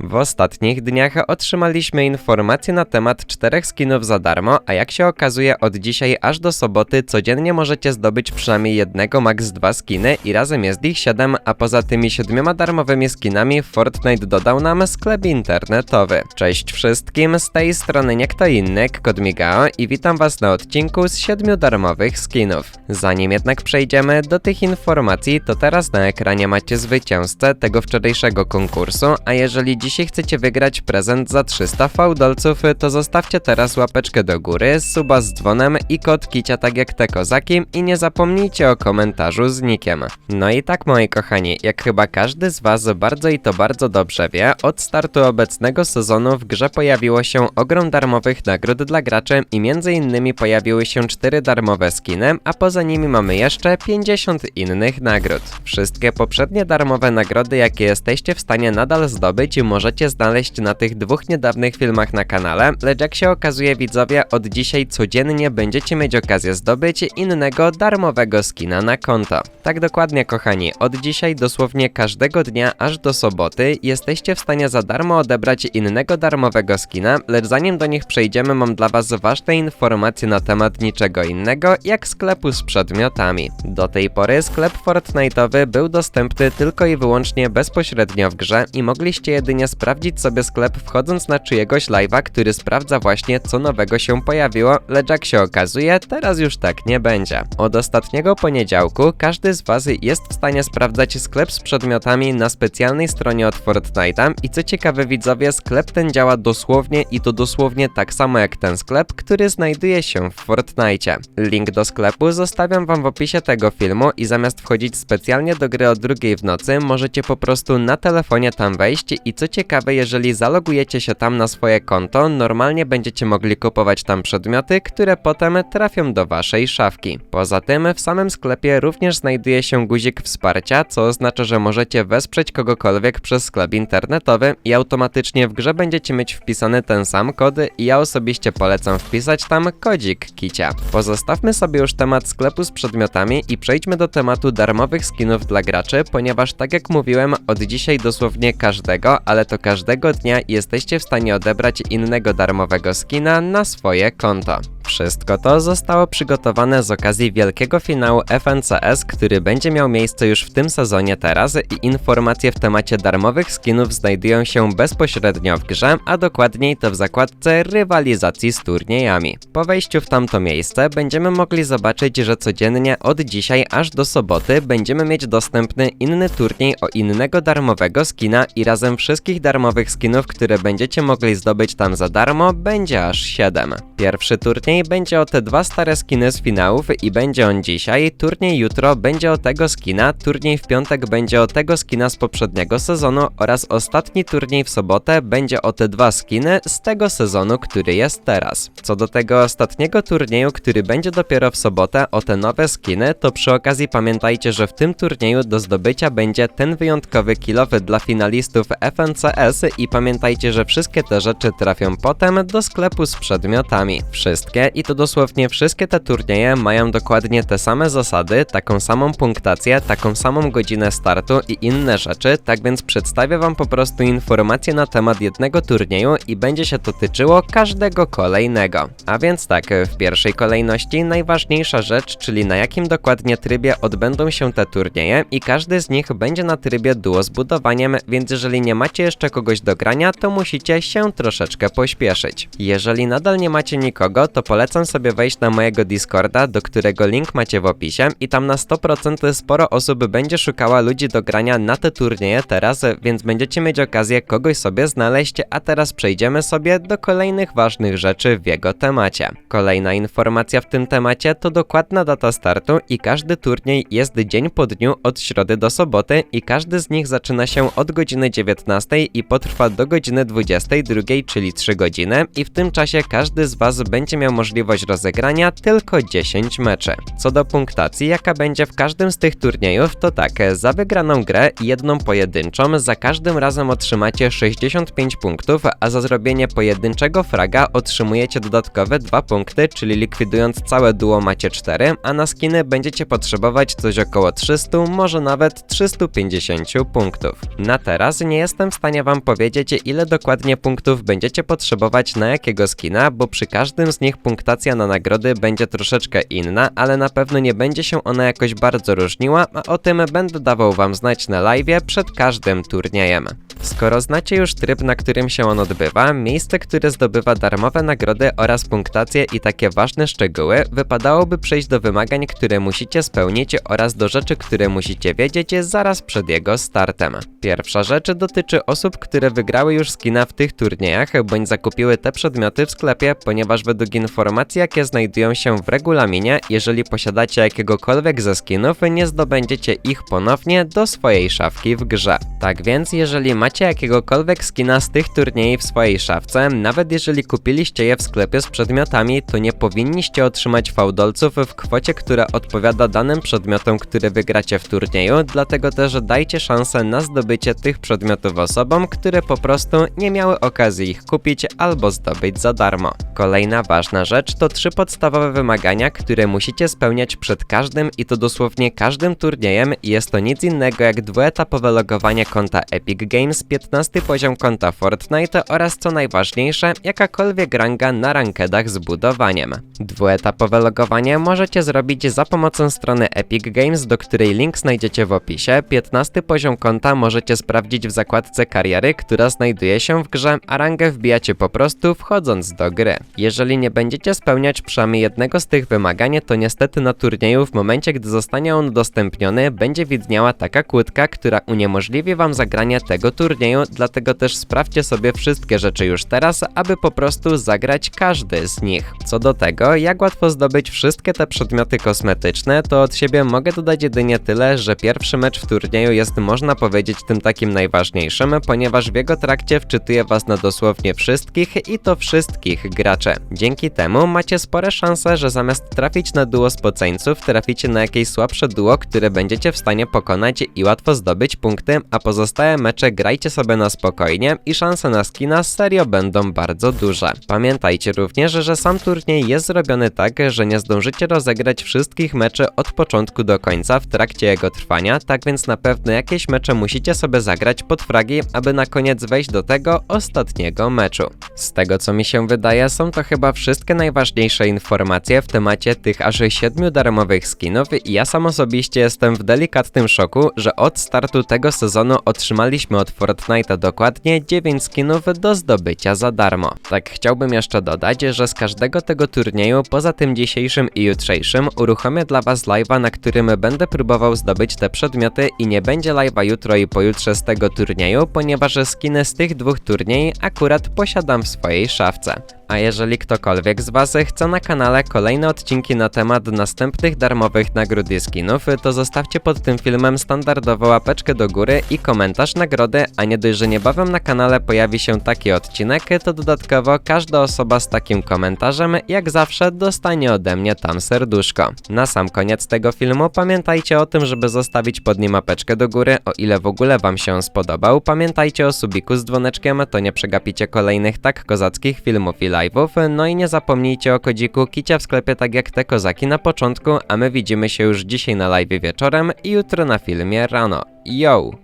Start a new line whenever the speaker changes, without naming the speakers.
W ostatnich dniach otrzymaliśmy informacje na temat czterech skinów za darmo, a jak się okazuje od dzisiaj aż do soboty codziennie możecie zdobyć przynajmniej jednego max dwa skiny i razem jest ich 7, a poza tymi siedmioma darmowymi skinami Fortnite dodał nam sklep internetowy. Cześć wszystkim, z tej strony nie kto inny, Kod Migao i witam was na odcinku z siedmiu darmowych skinów. Zanim jednak przejdziemy do tych informacji, to teraz na ekranie macie zwycięzcę tego wczorajszego konkursu, a jeżeli dzisiaj chcecie wygrać prezent za 300 fałdolców, to zostawcie teraz łapeczkę do góry, suba z dzwonem i kod kicia tak jak te kozaki i nie zapomnijcie o komentarzu z nikiem. No i tak moi kochani, jak chyba każdy z was bardzo i to bardzo dobrze wie, od startu obecnego sezonu w grze pojawiło się ogrom darmowych nagród dla graczy i między innymi pojawiły się 4 darmowe skiny, a poza nimi mamy jeszcze 50 innych nagród. Wszystkie poprzednie darmowe nagrody, jakie jesteście w stanie nadal zdobyć, możecie znaleźć na tych dwóch niedawnych filmach na kanale, lecz jak się okazuje widzowie, od dzisiaj codziennie będziecie mieć okazję zdobyć innego darmowego skina na konto. Tak dokładnie kochani, od dzisiaj dosłownie każdego dnia aż do soboty jesteście w stanie za darmo odebrać innego darmowego skina, lecz zanim do nich przejdziemy mam dla was ważne informacje na temat niczego innego jak sklepu z przedmiotami. Do tej pory sklep Fortnite'owy był dostępny tylko i wyłącznie bezpośrednio w grze i mogliście jedynie sprawdzić sobie sklep wchodząc na czyjegoś live'a, który sprawdza właśnie co nowego się pojawiło, lecz jak się okazuje, teraz już tak nie będzie. Od ostatniego poniedziałku każdy z was jest w stanie sprawdzać sklep z przedmiotami na specjalnej stronie od Fortnite'a i co ciekawe widzowie, sklep ten działa dosłownie i to dosłownie tak samo jak ten sklep, który znajduje się w Fortnite. Link do sklepu zostawiam wam w opisie tego filmu i zamiast wchodzić specjalnie do gry o drugiej w nocy, możecie po prostu na telefonie tam wejść i co ciekawe, jeżeli zalogujecie się tam na swoje konto, normalnie będziecie mogli kupować tam przedmioty, które potem trafią do waszej szafki. Poza tym w samym sklepie również znajduje się guzik wsparcia, co oznacza, że możecie wesprzeć kogokolwiek przez sklep internetowy i automatycznie w grze będziecie mieć wpisany ten sam kod i ja osobiście polecam wpisać tam kodzik kicia. Pozostawmy sobie już temat sklepu z przedmiotami i przejdźmy do tematu darmowych skinów dla graczy, ponieważ tak jak mówiłem, od dzisiaj dosłownie każdego, ale to każdego dnia jesteście w stanie odebrać innego darmowego skina na swoje konto. Wszystko to zostało przygotowane z okazji wielkiego finału FNCS, który będzie miał miejsce już w tym sezonie teraz i informacje w temacie darmowych skinów znajdują się bezpośrednio w grze, a dokładniej to w zakładce rywalizacji z turniejami. Po wejściu w tamto miejsce będziemy mogli zobaczyć, że codziennie od dzisiaj aż do soboty będziemy mieć dostępny inny turniej o innego darmowego skina i razem wszystkich darmowych skinów, które będziecie mogli zdobyć tam za darmo, będzie aż 7. Pierwszy turniej będzie o te dwa stare skiny z finałów i będzie on dzisiaj, turniej jutro będzie o tego skina, turniej w piątek będzie o tego skina z poprzedniego sezonu oraz ostatni turniej w sobotę będzie o te dwa skiny z tego sezonu, który jest teraz. Co do tego ostatniego turnieju, który będzie dopiero w sobotę o te nowe skiny, to przy okazji pamiętajcie, że w tym turnieju do zdobycia będzie ten wyjątkowy kilowy dla finalistów FNCS i pamiętajcie, że wszystkie te rzeczy trafią potem do sklepu z przedmiotami. Wszystkie i to dosłownie wszystkie te turnieje mają dokładnie te same zasady, taką samą punktację, taką samą godzinę startu i inne rzeczy, tak więc przedstawię wam po prostu informacje na temat jednego turnieju i będzie się to tyczyło każdego kolejnego. A więc tak, w pierwszej kolejności najważniejsza rzecz, czyli na jakim dokładnie trybie odbędą się te turnieje i każdy z nich będzie na trybie duo z budowaniem, więc jeżeli nie macie jeszcze kogoś do grania, to musicie się troszeczkę pośpieszyć. Jeżeli nadal nie macie nikogo, to polecam sobie wejść na mojego Discorda, do którego link macie w opisie i tam na 100% sporo osób będzie szukała ludzi do grania na te turnieje teraz, więc będziecie mieć okazję kogoś sobie znaleźć, a teraz przejdziemy sobie do kolejnych ważnych rzeczy w jego temacie. Kolejna informacja w tym temacie to dokładna data startu i każdy turniej jest dzień po dniu od środy do soboty i każdy z nich zaczyna się od godziny 19 i potrwa do godziny 22, czyli 3 godziny i w tym czasie każdy z was będzie miał możliwość rozegrania tylko 10 meczy. Co do punktacji, jaka będzie w każdym z tych turniejów, to tak, za wygraną grę jedną pojedynczą za każdym razem otrzymacie 65 punktów, a za zrobienie pojedynczego fraga otrzymujecie dodatkowe 2 punkty, czyli likwidując całe duo macie 4, a na skiny będziecie potrzebować coś około 300, może nawet 350 punktów. Na teraz nie jestem w stanie stanie wam powiedzieć, ile dokładnie punktów będziecie potrzebować na jakiego skina, bo przy każdym z nich punktacja na nagrody będzie troszeczkę inna, ale na pewno nie będzie się ona jakoś bardzo różniła, a o tym będę dawał wam znać na live przed każdym turniejem. Skoro znacie już tryb, na którym się on odbywa, miejsce, które zdobywa darmowe nagrody oraz punktacje i takie ważne szczegóły, wypadałoby przejść do wymagań, które musicie spełnić oraz do rzeczy, które musicie wiedzieć zaraz przed jego startem. Pierwsza rzecz dotyczy osób, które wygrały już skina w tych turniejach, bądź zakupiły te przedmioty w sklepie, ponieważ według informacji, jakie znajdują się w regulaminie, jeżeli posiadacie jakiegokolwiek ze skinów, nie zdobędziecie ich ponownie do swojej szafki w grze. Tak więc, jeżeli macie jakiegokolwiek skina z tych turniejów w swojej szafce, nawet jeżeli kupiliście je w sklepie z przedmiotami, to nie powinniście otrzymać fałdolców w kwocie, która odpowiada danym przedmiotom, które wygracie w turnieju, dlatego też dajcie szansę na zdobycie tych przedmiotów osobom, które po prostu nie miały okazji ich kupić albo zdobyć za darmo. Kolejna ważna rzecz to trzy podstawowe wymagania, które musicie spełniać przed każdym i to dosłownie każdym turniejem i jest to nic innego jak dwuetapowe logowanie konta Epic Games, 15 poziom konta Fortnite oraz co najważniejsze, jakakolwiek ranga na rankedach z budowaniem. Dwuetapowe logowanie możecie zrobić za pomocą strony Epic Games, do której link znajdziecie w opisie. 15 poziom konta możecie sprawdzić w zakładce kariery, która znajduje się w grze, a rangę wbijacie po prostu wchodząc do gry. Jeżeli nie będziecie spełniać przynajmniej jednego z tych wymagań, to niestety na turnieju w momencie, gdy zostanie on udostępniony, będzie widniała taka kłódka, która uniemożliwi wam zagranie tego turnieju, dlatego też sprawdźcie sobie wszystkie rzeczy już teraz, aby po prostu zagrać każdy z nich. Co do tego, jak łatwo zdobyć wszystkie te przedmioty kosmetyczne, to od siebie mogę dodać jedynie tyle, że pierwszy mecz w turnieju jest można powiedzieć tym takim najważniejszym, ponieważ w jego trakcie wczytuje was na dosłownie wszystkich i to wszystkich graczy. Dzięki temu macie spore szanse, że zamiast trafić na duo spoceńców, traficie na jakieś słabsze duo, które będziecie w stanie pokonać i łatwo zdobyć punkty, a pozostałe mecze grajcie sobie na spokojnie i szanse na skina serio będą bardzo duże. Pamiętajcie również, że sam turniej jest zrobiony tak, że nie zdążycie rozegrać wszystkich meczy od początku do końca w trakcie jego trwania, tak więc na pewno jakieś mecze musicie sobie zagrać pod fragi, aby na koniec wejść do tego ostatniego meczu. Z tego co mi się wydaje, są to chyba wszystkie najważniejsze informacje w temacie tych aż 7 darmowych skinów i ja sam osobiście jestem w delikatnym szoku, że od startu tego sezonu otrzymaliśmy od Fortnite'a dokładnie 9 skinów do zdobycia za darmo. Tak chciałbym jeszcze dodać, że z każdego tego turnieju, poza tym dzisiejszym i jutrzejszym, uruchomię dla was live'a, na którym będę próbował zdobyć te przedmioty i nie będzie live'a jutro i pojutrze z tego turnieju, ponieważ skiny z tych dwóch turniej akurat posiadam w swojej szafce. A jeżeli ktokolwiek z Was chce na kanale kolejne odcinki na temat następnych darmowych nagród skinów, to zostawcie pod tym filmem standardowo łapeczkę do góry i komentarz nagrody, a nie dość, że niebawem na kanale pojawi się taki odcinek, to dodatkowo każda osoba z takim komentarzem, jak zawsze, dostanie ode mnie tam serduszko. Na sam koniec tego filmu pamiętajcie o tym, żeby zostawić pod nim łapeczkę do góry, o ile w ogóle Wam się spodobał. Pamiętajcie o subiku z dzwoneczkiem, to nie przegapicie kolejnych tak kozackich filmów live'ów. No i nie zapomnijcie o kodziku Kicia w sklepie tak jak te kozaki na początku, a my widzimy się już dzisiaj na live wieczorem i jutro na filmie rano. Yo!